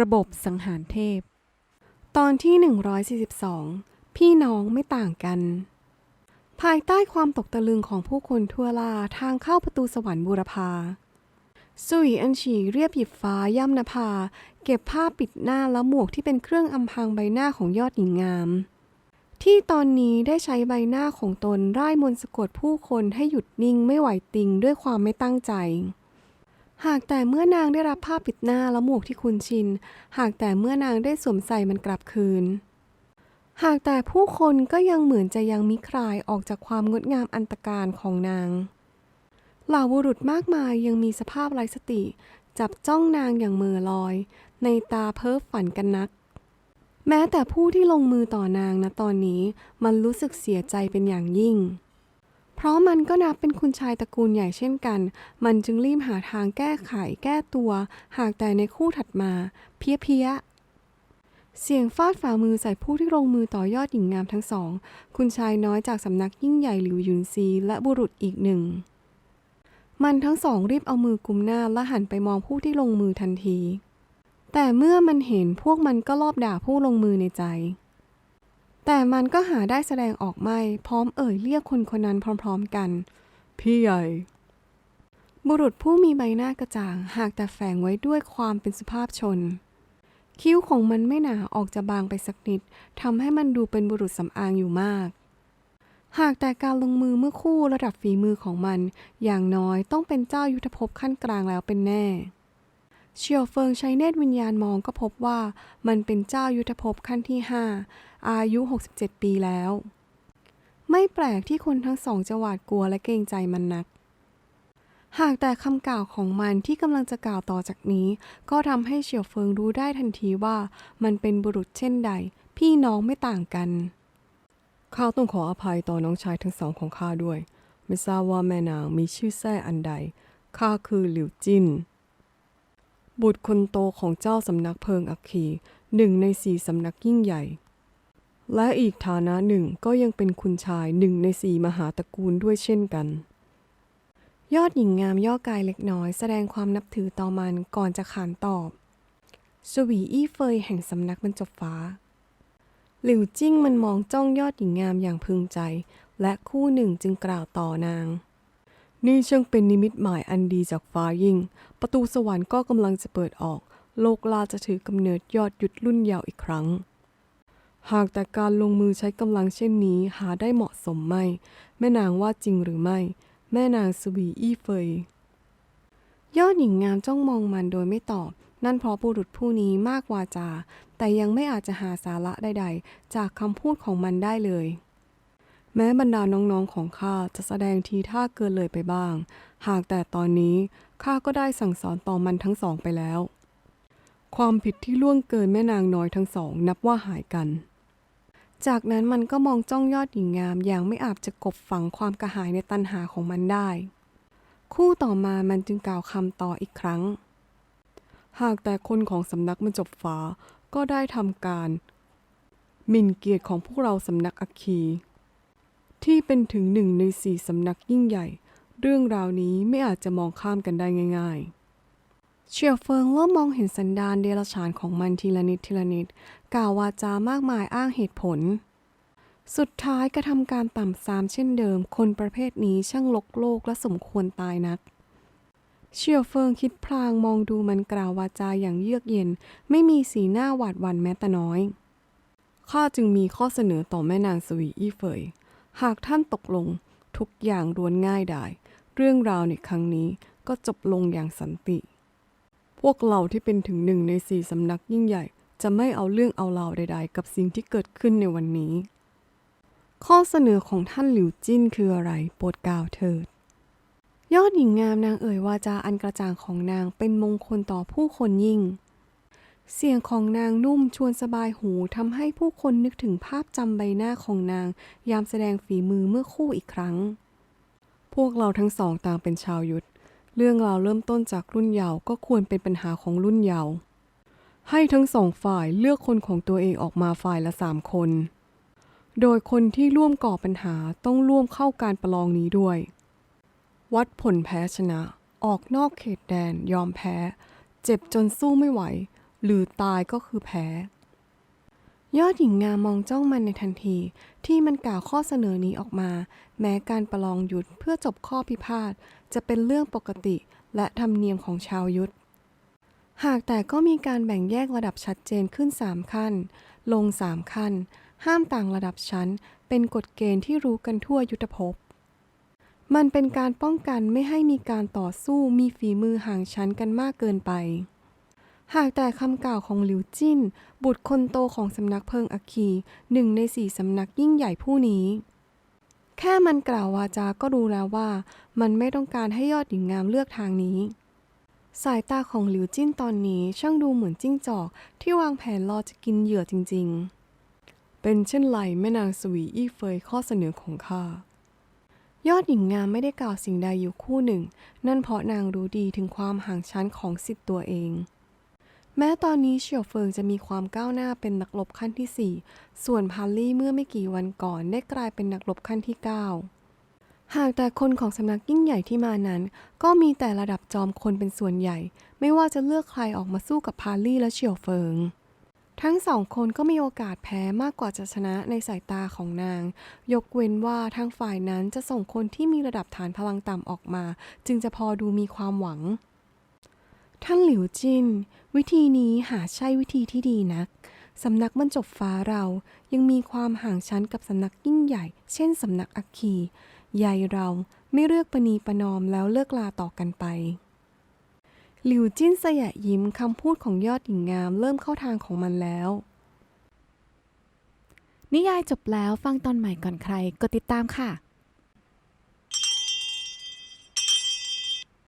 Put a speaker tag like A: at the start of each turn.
A: ระบบสังหารเทพ ตอนที่ 142 พี่น้องไม่ต่างกัน ภายใต้ความตกตะลึงของผู้คนทั่วลาทางเข้าประตูสวรรค์บูรพาสุยอันฉีเรียบหยิบฟ้าย่ำนภา เก็บผ้าปิดหน้าและหมวกที่เป็นเครื่องอำพรางใบหน้าของยอดหญิงงาม ที่ตอนนี้ได้ใช้ใบหน้าของตนร่ายมนต์สะกดผู้คนให้หยุดนิ่งไม่ไหวติงด้วยความไม่ตั้งใจ หากแต่เมื่อนางได้รับผ้าปิดหน้าและหมวกที่คุ้นชิน หากแต่เมื่อนางได้สวมใส่มันกลับคืน หากแต่ผู้คนก็ยังเหมือนจะยังมิคลายออกจากความงดงามอันตรการของนาง เหล่าบุรุษมากมายยังมีสภาพไร้สติ จับจ้องนางอย่างเมือลอย ในตาเพ้อฝันกันนัก แม้แต่ผู้ที่ลงมือต่อนางนะตอนนี้มันรู้สึกเสียใจเป็นอย่างยิ่ง ราะมันก็นับเป็นคุณชายตระกูลใหญ่เช่นกัน มันจึงรีบหาทางแก้ไขแก้ตัว หากแต่ในคู่ถัดมา เพี้ยเพี้ยเสียงฟาดฝ่ามือใส่ผู้ที่ลงมือต่อยอดหญิงงามทั้งสอง คุณชายน้อยจากสำนักยิ่งใหญ่หลิวหยุนซีและบุรุษอีกหนึ่ง มันทั้งสองรีบเอามือกุมหน้าและหันไปมองผู้ที่ลงมือทันที แต่เมื่อมันเห็นพวกมันก็ลอบด่าผู้ลงมือในใจ แต่มันก็หาได้แสดงออกไม่ พร้อมเอ่ยเรียกคนคนนั้นพร้อมๆกัน พี่ใหญ่ บุรุษผู้มีใบหน้ากระจ่าง หากแต่แฝงไว้ด้วยความเป็นสุภาพชน คิ้วของมันไม่หนาออกจะบางไปสักนิดทำให้มันดูเป็นบุรุษสำอางอยู่มาก หากแต่การลงมือเมื่อคู่ระดับฝีมือของมัน อย่างน้อยต้องเป็นเจ้ายุทธภพขั้นกลางแล้วเป็นแน่ เชียวเฟิงใช้เนตรวิญญาณมองก็พบว่ามันเป็นเจ้ายุทธภพขั้นที่ 5 อายุ 67 ปีแล้ว ไม่แปลกที่คนทั้งสองจะหวาดกลัวและเกรงใจมันนัก หากแต่คำกล่าวของมันที่กำลังจะกล่าวต่อจากนี้ ก็ทำให้เฉียวเฟิงรู้ได้ทันทีว่ามันเป็นบุรุษเช่นใด พี่น้องไม่ต่างกันข้าต้องขออภัยต่อน้องชายทั้งสองของข้าด้วย ไม่ทราบว่าแม่นางมีชื่อแท้อันใด ข้าคือหลิวจิน บุตรคนโตของเจ้าสำนักเพิงอัคคีหนึ่งในสี่สำนักยิ่งใหญ่ และอีกฐานะหนึ่งก็ยังเป็นคุณชายหนึ่งในสี่มหาตระกูลด้วยเช่นกัน ยอดหญิงงามย่อกายเล็กน้อยแสดงความนับถือต่อมันก่อนจะขานตอบสวีอี้เฟยแห่งสำนักบรรจบฟ้า หลิวจิ้งมันมองจ้องยอดหญิงงามอย่างพึงใจ และคู่หนึ่งจึงกล่าวต่อนาง นี่ช่างเป็นนิมิตหมายอันดีจากฟ้ายิ่ง ประตูสวรรค์ก็กำลังจะเปิดออก โลกลาจะถือกำเนิดยอดหยุดรุ่นยาวอีกครั้ง หากแต่การลงมือใช้กำลังเช่นนี้หาได้เหมาะสมไม่ แม่นางว่าจริงหรือไม่ แม่นางสวีอี้เฟย ยอดหญิงงามจ้องมองมันโดยไม่ตอบ นั่นเพราะบุรุษผู้นี้มากวาจา แต่ยังไม่อาจจะหาสาระใดๆ จากคำพูดของมันได้เลย แม้บรรดาน้องๆของข้าจะแสดงทีท่าเกินเลยไปบ้าง หากแต่ตอนนี้ข้าก็ได้สั่งสอนต่อมันทั้งสองไปแล้ว ความผิดที่ล่วงเกินแม่นางน้อยทั้งสอง นับว่าหายกัน จากนั้นมันก็มองจ้องยอดหญิงงามอย่างไม่อาจจะกบฝังความกระหายในตันหาของมันได้ คู่ต่อมามันจึงกล่าวคำต่ออีกครั้ง หากแต่คนของสำนักมันจบฟ้าก็ได้ทำการหมิ่นเกียรติของพวกเราสำนักอัคคี ที่เป็นถึงหนึ่งในสี่สำนักยิ่งใหญ่ เรื่องราวนี้ไม่อาจจะมองข้ามกันได้ง่ายๆเชียวเฟิงเริ่มมองเห็นสันดานเดรัจฉานของมันทีละนิดทีละนิด กล่าววาจามากมายอ้างเหตุผล สุดท้ายกระทำการต่ำซามเช่นเดิม คนประเภทนี้ช่างลกโลกและสมควรตายนักเชียวเฟิงคิดพลางมองดูมันกล่าววาจาอย่างเยือกเย็น ไม่มีสีหน้าหวาดหวั่นแม้แต่น้อย ข้าจึงมีข้อเสนอต่อแม่นางสวีอี้เฟย หากท่านตกลงทุกอย่างรวนง่ายได้เรื่องราวในครั้งนี้ก็จบลงอย่างสันติ พวกเราที่เป็นถึงหนึ่งในสี่สำนักยิ่งใหญ่ จะไม่เอาเรื่องเอาราวใด ๆ กับสิ่งที่เกิดขึ้นในวันนี้ ข้อเสนอของท่านหลิวจิ้นคืออะไร โปรดกล่าวเถิด ยอดหญิงงามนางเอ่ยวาจาอันกระจ่างของนางเป็นมงคลต่อผู้คนยิ่ง เสียงของนางนุ่มชวนสบายหูทำให้ผู้คนนึกถึงภาพจำใบหน้าของนาง ยามแสดงฝีมือเมื่อคู่อีกครั้ง พวกเราทั้งสองต่างเป็นชาวยุทธ เรื่องราวเริ่มต้นจากรุ่นเยาว์ก็ควรเป็นปัญหาของรุ่นเยาว์ให้ทั้งสองฝ่ายเลือกคนของตัวเองออกมาฝ่ายละสามคน โดยคนที่ร่วมก่อปัญหาต้องร่วมเข้าการประลองนี้ด้วย วัดผลแพ้ชนะ ออกนอกเขตแดนยอมแพ้ เจ็บจนสู้ไม่ไหว หรือตายก็คือแพ้ ยอดหญิงงามมองจ้องมันในทันที ที่มันกล่าวข้อเสนอนี้ออกมา แม้การประลองยุทธเพื่อจบข้อพิพาทจะเป็นเรื่องปกติและธรรมเนียมของชาวยุทธหากแต่ก็มีการแบ่งแยกระดับชัดเจนขึ้น 3 ขั้น ลง 3 ขั้น ห้ามต่างระดับชั้น เป็นกฎเกณฑ์ที่รู้กันทั่วยุทธภพ มันเป็นการป้องกันไม่ให้มีการต่อสู้มีฝีมือห่างชั้นกันมากเกินไป หากแต่คำกล่าวของหลิวจิ้น บุตรคนโตของสำนักเพิงอัคคีหนึ่งในสี่สำนักยิ่งใหญ่ผู้นี้ แค่มันกล่าววาจาก็รู้แล้วว่า มันไม่ต้องการให้ยอดหญิงงามเลือกทางนี้ สายตาของหลิวจิ้นตอนนี้ช่างดูเหมือนจิ้งจอก ที่วางแผนรอจะกินเหยื่อจริง ๆ เป็นเช่นไรแม่นางสวีอี้เฟยข้อเสนอของข้ายอดหญิงงามไม่ได้กล่าวสิ่งใดอยู่คู่หนึ่ง นั่นเพราะนางรู้ดีถึงความห่างชั้นของสิทธิ์ตัวเอง แม้ตอนนี้เฉียวเฟิงจะมีความก้าวหน้าเป็นนักรบขั้นที่ 4 ส่วนพาลลี่เมื่อไม่กี่วันก่อนได้กลายเป็นนักรบขั้นที่ 9 หากแต่คนของสำนักยิ่งใหญ่ที่มานั้น ก็มีแต่ระดับจอมคนเป็นส่วนใหญ่ ไม่ว่าจะเลือกใครออกมาสู้กับพาลลี่และเฉียวเฟิง ทั้งสองคนก็มีโอกาสแพ้มากกว่าจะชนะในสายตาของนาง ยกเว้นว่าทางฝ่ายนั้นจะส่งคนที่มีระดับฐานพลังต่ำออกมา จึงจะพอดูมีความหวัง ท่านหลิวจิน วิธีนี้หาใช่วิธีที่ดีนัก สำนักบรรจบฟ้าเรายังมีความห่างชั้นกับสำนักยิ่งใหญ่ เช่นสำนักอัคคีใหญ่เราไม่เลือกปณีประนอมแล้วเลิกลาต่อกันไป หลิวจิ้นสยะยิ้มคำพูดของยอดหญิงงามเริ่มเข้าทางของมันแล้ว
B: นิยายจบแล้วฟังตอนใหม่ก่อนใครกดติดตามค่ะ